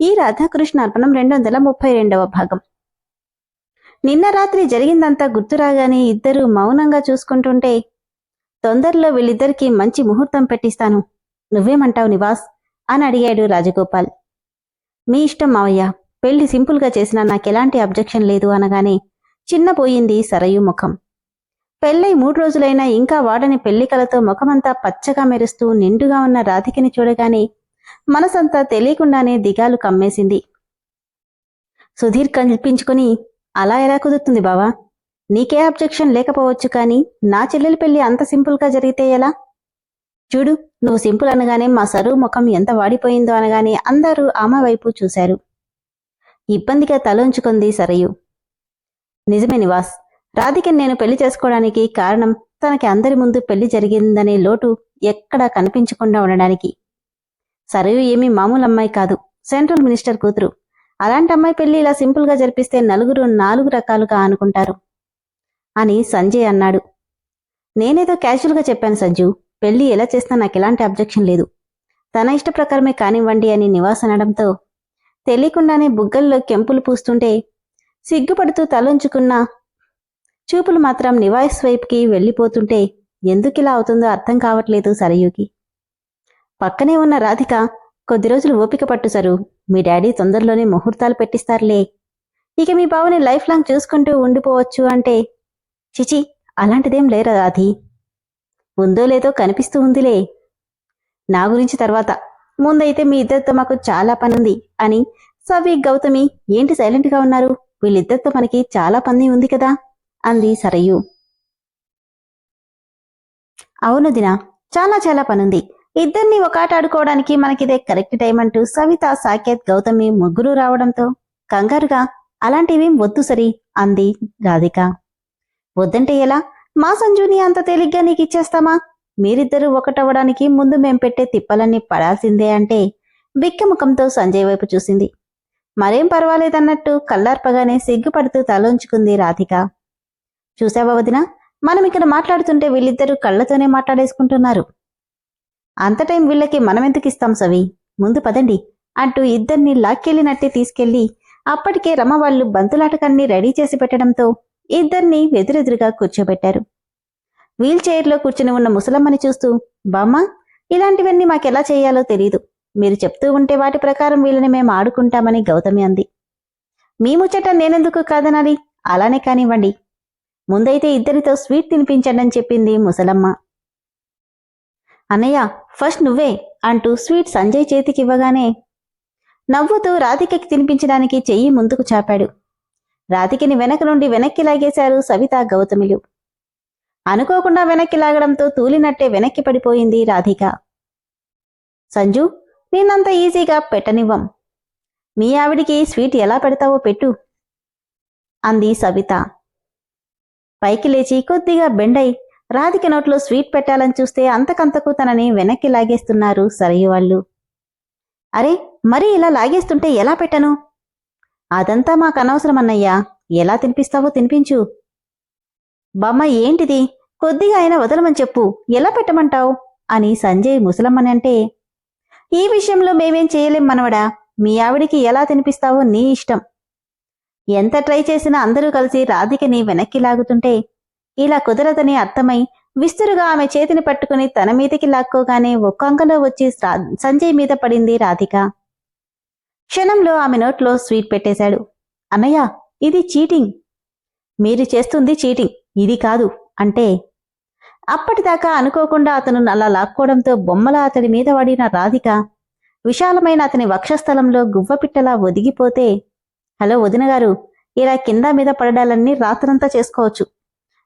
ఈ రాధాకృష్ణ అర్పణం రెండు వందల ముప్పై రెండవ భాగం. నిన్న రాత్రి జరిగిందంతా గుర్తురాగానే ఇద్దరు మౌనంగా చూసుకుంటుంటే తొందరలో వీళ్ళిద్దరికి మంచి ముహూర్తం పెట్టిస్తాను. నువ్వేమంటావు నివాస్? అని అడిగాడు రాజగోపాల్. మీ ఇష్టం మావయ్య పెళ్ళి సింపుల్గా చేసినా నాకెలాంటి అబ్జెక్షన్ లేదు అనగానే చిన్నపోయింది సరయు ముఖం. పెళ్ళై మూడు రోజులైనా ఇంకా వాడని పెళ్ళికలతో ముఖమంతా పచ్చగా మెరుస్తూ నిండుగా ఉన్న రాధికని చూడగానే మనసంతా తెలియకుండానే దిగాలు కమ్మేసింది. సుధీర్ కల్పించుకుని అలా ఎలా కుదురుతుంది బావా? నీకే అబ్జెక్షన్ లేకపోవచ్చు కానీ నా చెల్లెలి పెళ్ళి అంత సింపుల్గా జరిగితే ఎలా? చూడు నువ్వు సింపుల్ అనగానే మా సరువు ముఖం ఎంత వాడిపోయిందో అనగానే అందరూ ఆమె వైపు చూశారు. ఇబ్బందిగా తలంచుకుంది సరయు. నిజమే నివాస్ రాధికని నేను పెళ్ళి చేసుకోవడానికి కారణం తనకి అందరి ముందు పెళ్ళి జరిగిందనే లోటు ఎక్కడా కనిపించకుండా ఉండడానికి. సరయు ఏమీ మామూలు అమ్మాయి కాదు. సెంట్రల్ మినిస్టర్ కూతురు. అలాంటి అమ్మాయి పెళ్ళి ఇలా సింపుల్గా జరిపిస్తే నలుగురు నాలుగు రకాలుగా అనుకుంటారు. అని సంజయ్ అన్నాడు. నేనేదో క్యాజువల్గా చెప్పాను సంజు. పెళ్ళి ఎలా చేసినా నాకు ఎలాంటి అబ్జెక్షన్ లేదు. తన ఇష్ట ప్రకారమే కానివ్వండి అని నివాస్ అనడంతో తెలియకుండానే బుగ్గల్లో కెంపులు పూస్తుంటే సిగ్గుపడుతూ తలొంచుకున్న చూపులు మాత్రం నివాస్ వైపుకి వెళ్ళిపోతుంటే ఎందుకిలా అవుతుందో అర్థం కావట్లేదు సరయుకి. పక్కనే ఉన్న రాధిక కొద్ది రోజులు ఓపిక పట్టు సరు. మీ డాడీ తొందరలోనే ముహూర్తాలు పెట్టిస్తారులే. ఇక మీ బావని లైఫ్ లాంగ్ చూసుకుంటూ ఉండిపోవచ్చు అంటే చిచి అలాంటిదేం లేరా రాధి? ఉందో లేదో కనిపిస్తూ ఉందిలే. నా గురించి తర్వాత. ముందైతే మీ ఇద్దరితో మాకు చాలా పనుంది అని సవి గౌతమి ఏంటి సైలెంట్గా ఉన్నారు? వీళ్ళిద్దరితో మనకి చాలా పని ఉంది కదా అంది సరయు. అవును దినా చాలా చాలా పనుంది. ఇద్దరిని ఒక ఆడుకోవడానికి మనకిదే కరెక్ట్ టైం అంటూ సవిత సాకేత్ గౌతమి ముగ్గురు రావడంతో కంగారుగా అలాంటివేం వద్దు సరి అంది రాధిక. వద్దంటే ఎలా? మా సంజుని అంత తేలిగ్గా నీకు ఇచ్చేస్తామా? మీరిద్దరూ ఒకటవ్వడానికి ముందు మేం పెట్టే తిప్పలన్నీ పడాల్సిందే అంటే బిక్కముఖంతో సంజయ్ వైపు చూసింది. మరేం పర్వాలేదన్నట్టు కల్లార్పగానే సిగ్గుపడుతూ తలోంచుకుంది రాధిక. చూసావా వదిన? మనం ఇక్కడ మాట్లాడుతుంటే వీళ్ళిద్దరూ కళ్ళతోనే మాట్లాడేసుకుంటున్నారు. అంత టైం వీళ్ళకి మనమెందుకు ఇస్తాం సవి? ముందు పదండి. అంటూ ఇద్దరిని లాక్కెళ్ళినట్టే తీసుకెళ్ళి అప్పటికే రమ వాళ్ళు బంతులాటకాన్ని రెడీ చేసి పెట్టడంతో ఇద్దరిని ఎదురెదురుగా కూర్చోబెట్టారు. వీల్ చైర్లో కూర్చుని ఉన్న ముసలమ్మని చూస్తూ బామ్మ ఇలాంటివన్నీ మాకెలా చేయాలో తెలీదు. మీరు చెప్తూ ఉంటే వాటి ప్రకారం వీళ్ళని మేము ఆడుకుంటామని గౌతమి అంది. మీ ముచ్చట నేనెందుకు కాదనాలి? అలానే కానివ్వండి. ముందైతే ఇద్దరితో స్వీట్ తినిపించండి అని చెప్పింది ముసలమ్మ. అన్నయ్య ఫస్ట్ నువ్వే అంటూ స్వీట్ సంజయ్ చేతికివ్వగానే నవ్వుతూ రాధికకి తినిపించడానికి చెయ్యి ముందుకు చాపాడు. రాధికని వెనక నుండి వెనక్కి లాగేశారు సవిత గౌతమిలు. అనుకోకుండా వెనక్కి లాగడంతో తూలినట్టే వెనక్కి పడిపోయింది రాధిక. సంజు నేనంత ఈజీగా పెట్టనివ్వం. మీ ఆవిడికి స్వీట్ ఎలా పెడతావో పెట్టు అంది సవిత. పైకి లేచి కొద్దిగా బెండై రాధిక నోట్లో స్వీట్ పెట్టాలని చూస్తే అంతకంతకు తనని వెనక్కి లాగేస్తున్నారు సరయు వాళ్ళు అరే మరి ఇలా లాగేస్తుంటే ఎలా పెట్టను? అదంతా మాకు అనవసరమన్నయ్యా ఎలా తినిపిస్తావో తినిపించు. బామ్మ ఏంటిది? కొద్దిగా అయినా వదలమని చెప్పు. ఎలా పెట్టమంటావు? అని సంజయ్ ముసలమ్మని అంటే ఈ విషయంలో మేమేం చేయలేం మనవడా. మీ ఆవిడికి ఎలా తినిపిస్తావో నీ ఇష్టం. ఎంత ట్రై చేసినా అందరూ కలిసి రాధికని వెనక్కి లాగుతుంటే ఇలా కుదరదని అర్థమై విస్తురుగా ఆమె చేతిని పట్టుకుని తన మీదకి లాక్కోగానే ఒక్క అంకలో వచ్చి సంజయ్ మీద పడింది రాధిక. క్షణంలో ఆమె నోట్లో స్వీట్ పెట్టేశాడు. అన్నయ్య ఇది చీటింగ్. మీరు చేస్తుంది చీటింగ్ ఇది కాదు అంటే? అప్పటిదాకా అనుకోకుండా అతను అలా లాక్కోవడంతో బొమ్మల అతడి మీద పడిన రాధిక విశాలమైన అతని వక్షస్థలంలో గువ్వపిట్టలా ఒదిగిపోతే హలో వదినగారు ఇలా కింద మీద పడడాలన్నీ రాత్రంతా చేసుకోవచ్చు.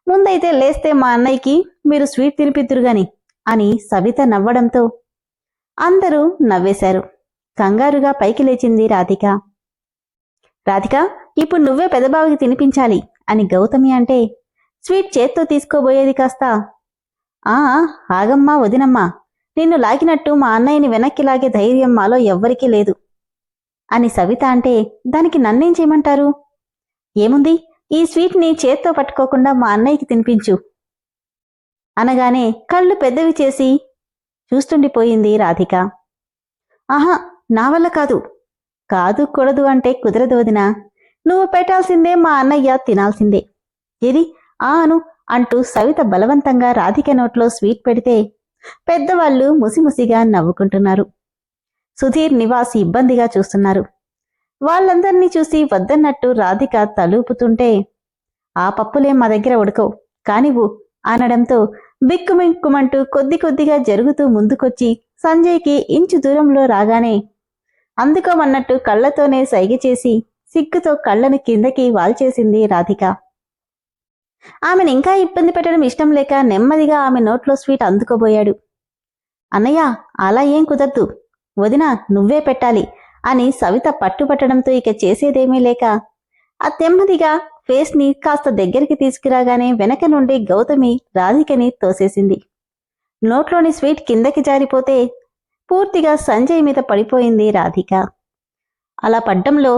ముందైతే లేస్తే మా అన్నయ్యకి మీరు స్వీట్ తినిపిద్దురు గాని అని సవిత నవ్వడంతో అందరూ నవ్వేశారు. కంగారుగా పైకి లేచింది రాధిక. రాధిక ఇప్పుడు నువ్వే పెదబావికి తినిపించాలి అని గౌతమి అంటే స్వీట్ చేత్తో తీసుకోబోయేది కాస్త. ఆ ఆగమ్మా వదినమ్మా నిన్ను లాగినట్టు మా అన్నయ్యని వెనక్కి లాగే ధైర్యం మాలో ఎవ్వరికీ లేదు అని సవిత అంటే దానికి నన్నేం చేయమంటారు? ఏముంది? ఈ స్వీట్ని చేత్తో పట్టుకోకుండా మా అన్నయ్యకి తినిపించు. అనగానే కళ్ళు పెద్దవి చేసి చూస్తుండిపోయింది రాధిక. ఆహా నా వల్ల కాదు. కాదు కూడదు అంటే కుదరదు వదినా. నువ్వు పెట్టాల్సిందే మా అన్నయ్య తినాల్సిందే. ఏది? ఆ అను అంటూ సవిత బలవంతంగా రాధిక నోట్లో స్వీట్ పెడితే పెద్దవాళ్ళు ముసిముసిగా నవ్వుకుంటున్నారు. సుధీర్ నివాస్ ఇబ్బందిగా చూస్తున్నారు. వాళ్ళందర్నీ చూసి వద్దన్నట్టు రాధిక తలూపుతుంటే ఆ పప్పులేం మా దగ్గర ఉడకవు. కానివ్వు అనడంతో బిక్కుమిక్కుమంటూ కొద్ది కొద్దిగా జరుగుతూ ముందుకొచ్చి సంజయ్కి ఇంచు దూరంలో రాగానే అందుకోమన్నట్టు కళ్ళతోనే సైగ చేసి సిగ్గుతో కళ్ళను కిందకి వాల్చేసింది రాధిక. ఆమెను ఇంకా ఇబ్బంది పెట్టడం ఇష్టం లేక నెమ్మదిగా ఆమె నోట్లో స్వీట్ అందుకోబోయాడు. అన్నయ్య అలా ఏం కుదరదు. వదిన నువ్వే పెట్టాలి. అని సవిత పట్టుపట్టడంతో ఇక చేసేదేమీ లేక ఆ తెమ్మదిగా ఫేస్ని కాస్త దగ్గరికి తీసుకురాగానే వెనక నుండి గౌతమి రాధికని తోసేసింది. నోట్లోని స్వీట్ కిందకి జారిపోతే పూర్తిగా సంజయ్ మీద పడిపోయింది రాధిక. అలా పడ్డంలో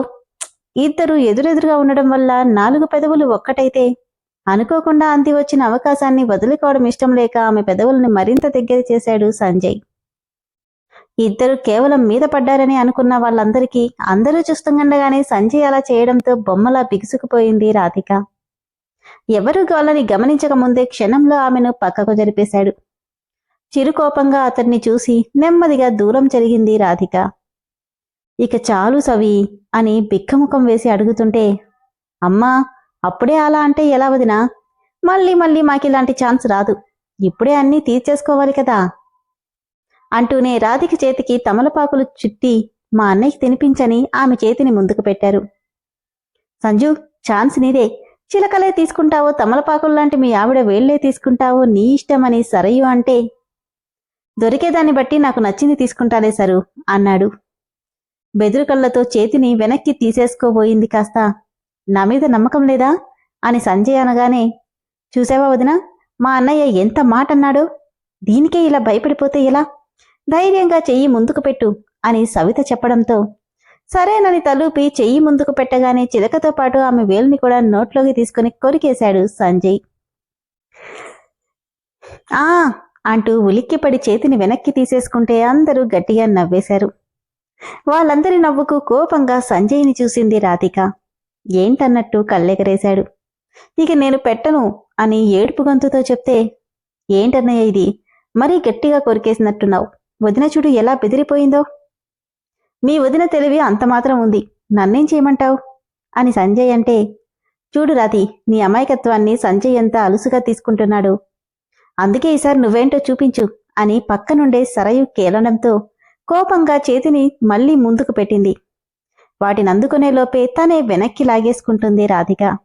ఇద్దరు ఎదురెదురుగా ఉండడం వల్ల నాలుగు పెదవులు ఒక్కటైతే అనుకోకుండా అంది వచ్చిన అవకాశాన్ని వదులుకోవడం ఇష్టం లేక ఆమె పెదవుల్ని మరింత దగ్గర చేశాడు సంజయ్. ఇద్దరు కేవలం మీద పడ్డారని అనుకున్న వాళ్ళందరికీ అందరూ చూస్తుండగానే సంజయ్ అలా చేయడంతో బొమ్మలా బిగుసుకుపోయింది రాధిక. ఎవరు వాళ్ళని గమనించక ముందే క్షణంలో ఆమెను పక్కకు జరిపేశాడు. చిరుకోపంగా అతన్ని చూసి నెమ్మదిగా దూరం జరిగింది రాధిక. ఇక చాలు సవి అని బిక్కముఖం వేసి అడుగుతుంటే అమ్మా అప్పుడే అలా అంటే ఎలా వదినా? మళ్ళీ మళ్ళీ మాకిలాంటి ఛాన్స్ రాదు. ఇప్పుడే అన్నీ తీర్చేసుకోవాలి కదా. అంటూనే రాధిక చేతికి తమలపాకులు చుట్టి మా అన్నయ్యకి తినిపించని ఆమె చేతిని ముందుకు పెట్టారు. సంజు ఛాన్స్ నీదే. చిలకలే తీసుకుంటావో తమలపాకుల్లాంటి మీ ఆవిడ వేళ్ళే తీసుకుంటావో నీ ఇష్టమని సరయు అంటే దొరికేదాన్ని బట్టి నాకు నచ్చింది తీసుకుంటానే సరు అన్నాడు. బెదురు కళ్ళతో చేతిని వెనక్కి తీసేసుకోబోయింది కాస్త నా మీద నమ్మకం లేదా? అని సంజయ్ అనగానే చూసావా వదిన మా అన్నయ్య ఎంత మాట అన్నాడో దీనికే ఇలా భయపడిపోతే ఎలా? ధైర్యంగా చెయ్యి ముందుకు పెట్టు అని సవిత చెప్పడంతో సరేనని తలూపి చెయ్యి ముందుకు పెట్టగానే చిలకతో పాటు ఆమె వేలుని కూడా నోట్లోకి తీసుకుని కొరికేశాడు సంజయ్. ఆ! అంటూ ఉలిక్కిపడి చేతిని వెనక్కి తీసేసుకుంటే అందరూ గట్టిగా నవ్వేశారు. వాళ్ళందరి నవ్వుకు కోపంగా సంజయ్ని చూసింది రాధిక. ఏంటన్నట్టు కళ్ళెగరేశాడు. ఇక నేను పెట్టను అని ఏడుపు గొంతుతో చెప్తే ఏంటన్నయ్య ఇది? మరీ గట్టిగా కొరికేసినట్టున్నావు. వదిన చూడు ఎలా బెదిరిపోయిందో. మీ వదిన తెలివి అంత మాత్రం ఉంది నన్నేం చేయమంటావు? అని సంజయ్ అంటే చూడు రాధి నీ అమాయకత్వాన్ని సంజయ్ ఎంత అలుసుగా తీసుకుంటున్నాడు. అందుకే ఈసారి నువ్వేంటో చూపించు అని పక్కనుండే సరయు కేలడంతో కోపంగా చేతిని మళ్ళీ ముందుకు పెట్టింది. వాటిని అందుకునే లోపే తనే వెనక్కి లాగేసుకుంటుంది రాధిక.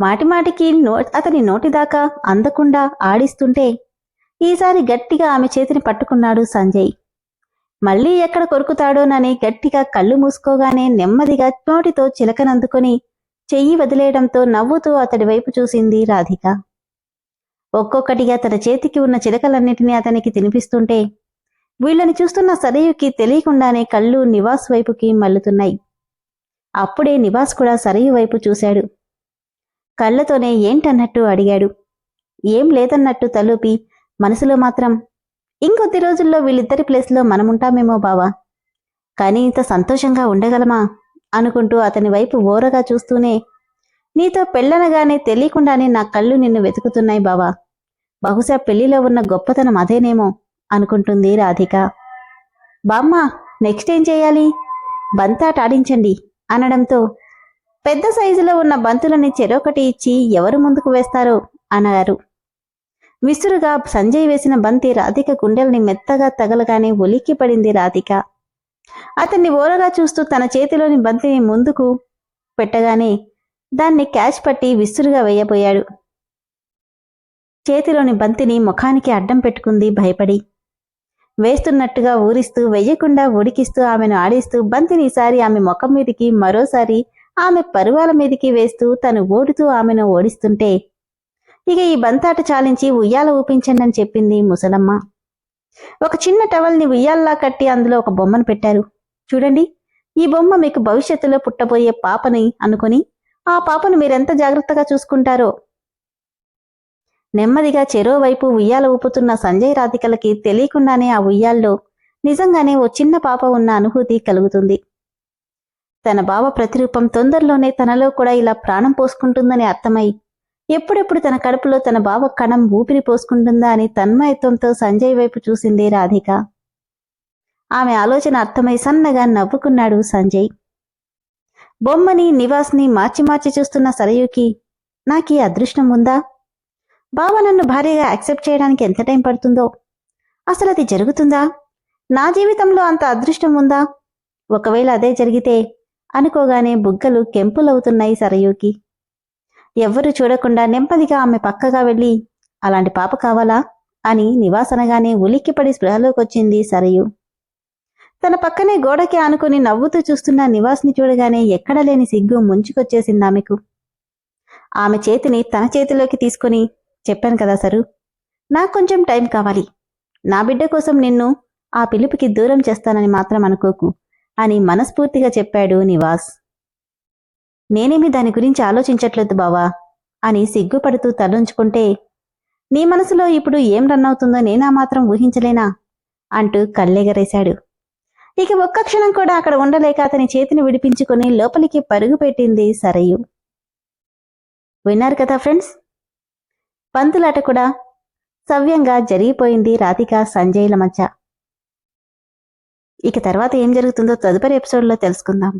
మాటిమాటికి నో అతని నోటిదాకా అందకుండా ఆడిస్తుంటే ఈసారి గట్టిగా ఆమె చేతిని పట్టుకున్నాడు సంజయ్. మళ్ళీ ఎక్కడ కొరుకుతాడోనని గట్టిగా కళ్ళు మూసుకోగానే నెమ్మదిగా నోటితో చిలకనందుకొని చెయ్యి వదిలేయడంతో నవ్వుతూ అతడి వైపు చూసింది రాధిక. ఒక్కొక్కటిగా తన చేతికి ఉన్న చిలకలన్నిటినీ అతనికి తినిపిస్తుంటే వీళ్ళని చూస్తున్న సరయుకి తెలియకుండానే కళ్ళు నివాస్ వైపుకి మల్లుతున్నాయి అప్పుడే నివాస్ కూడా సరయు వైపు చూశాడు. కళ్ళతోనే ఏంటన్నట్టు అడిగాడు. ఏం లేదన్నట్టు తలూపి మనసులో మాత్రం ఇంకొద్ది రోజుల్లో వీళ్ళిద్దరి ప్లేస్లో మనముంటామేమో బావా. కానీ ఇంత సంతోషంగా ఉండగలమా? అనుకుంటూ అతని వైపు ఓరగా చూస్తూనే నీతో పెళ్ళనగానే తెలియకుండానే నా కళ్ళు నిన్ను వెతుకుతున్నాయి బావా. బహుశా పెళ్ళిలో ఉన్న గొప్పతనం అదేనేమో అనుకుంటుంది రాధిక. బామ్మ నెక్స్ట్ ఏం చేయాలి? బంతాటాడించండి అనడంతో పెద్ద సైజులో ఉన్న బంతులని చెరొకటి ఇచ్చి ఎవరు ముందుకు వేస్తారో అన్నారు. విసురుగా సంజయ్ వేసిన బంతి రాధిక గుండెల్ని మెత్తగా తగలగానే ఒలిక్కి పడింది రాధిక. అతన్ని ఓరగా చూస్తూ తన చేతిలోని బంతిని ముందుకు పెట్టగానే దాన్ని క్యాచ్ పట్టి విసురుగా వేయబోయాడు. చేతిలోని బంతిని ముఖానికి అడ్డం పెట్టుకుంది భయపడి. వేస్తున్నట్టుగా ఊరిస్తూ వెయ్యకుండా ఉడికిస్తూ ఆమెను ఆడిస్తూ బంతిని ఈసారి ఆమె ముఖం మీదికి మరోసారి ఆమె పరువాల మీదికి వేస్తూ తను ఓడుతూ ఆమెను ఓడిస్తుంటే ఇక ఈ బంతాట చాలించి ఉయ్యాల ఊపించండి అని చెప్పింది ముసలమ్మ. ఒక చిన్న టవల్ని ఉయ్యాల్లా కట్టి అందులో ఒక బొమ్మను పెట్టారు. చూడండి ఈ బొమ్మ మీకు భవిష్యత్తులో పుట్టబోయే పాపని అనుకుని ఆ పాపను మీరెంత జాగ్రత్తగా చూసుకుంటారో. నెమ్మదిగా చెరో వైపు ఉయ్యాల ఊపుతున్న సంజయ్ రాధికలకి తెలియకుండానే ఆ ఉయ్యాల్లో నిజంగానే ఓ చిన్న పాప ఉన్న అనుభూతి కలుగుతుంది. తన బావ ప్రతిరూపం తొందరలోనే తనలో కూడా ఇలా ప్రాణం పోసుకుంటుందని అర్థమై ఎప్పుడెప్పుడు తన కడుపులో తన బావ కణం ఊపిరి పోసుకుంటుందా అని తన్మయత్వంతో సంజయ్ వైపు చూసింది రాధిక. ఆమె ఆలోచన అర్థమై సన్నగా నవ్వుకున్నాడు సంజయ్. బొమ్మని నివాస్ని మార్చి మార్చి చూస్తున్న సరయుకి నాకీ అదృష్టం ఉందా? బావ నన్ను భార్యగా యాక్సెప్ట్ చేయడానికి ఎంత టైం పడుతుందో? అసలు అది జరుగుతుందా? నా జీవితంలో అంత అదృష్టం ఉందా? ఒకవేళ అదే జరిగితే అనుకోగానే బుగ్గలు కెంపులవుతున్నాయి సరయుకి. ఎవ్వరూ చూడకుండా నెమ్మదిగా ఆమె పక్కగా వెళ్ళి అలాంటి పాప కావాలా? అని నివాసనగానే ఉలిక్కిపడి స్పృహలోకొచ్చింది సరయు. తన పక్కనే గోడకి ఆనుకుని నవ్వుతూ చూస్తున్న నివాస్ని చూడగానే ఎక్కడ లేని సిగ్గు ముంచుకొచ్చేసింది ఆమెకు. ఆమె చేతిని తన చేతిలోకి తీసుకుని చెప్పాను కదా సరు నాకు కొంచెం టైం కావాలి. నా బిడ్డ కోసం నిన్ను ఆ పిలుపుకి దూరం చేస్తానని మాత్రం అనుకోకు అని మనస్ఫూర్తిగా చెప్పాడు నివాస్. నేనేమి దాని గురించి ఆలోచించట్లేదు బావా అని సిగ్గుపడుతూ తలుంచుకుంటే నీ మనసులో ఇప్పుడు ఏం రన్ అవుతుందో నేనా మాత్రం ఊహించలేనా? అంటూ కళ్ళెగరేశాడు. ఇక ఒక్క క్షణం కూడా అక్కడ ఉండలేక అతని చేతిని విడిపించుకుని లోపలికి పరుగు పెట్టింది సరయు. విన్నారు కదా ఫ్రెండ్స్? పంతులాట కూడా సవ్యంగా జరిగిపోయింది రాధిక సంజయ్ల మధ్య. ఇక తర్వాత ఏం జరుగుతుందో తదుపరి ఎపిసోడ్లో తెలుసుకుందాం.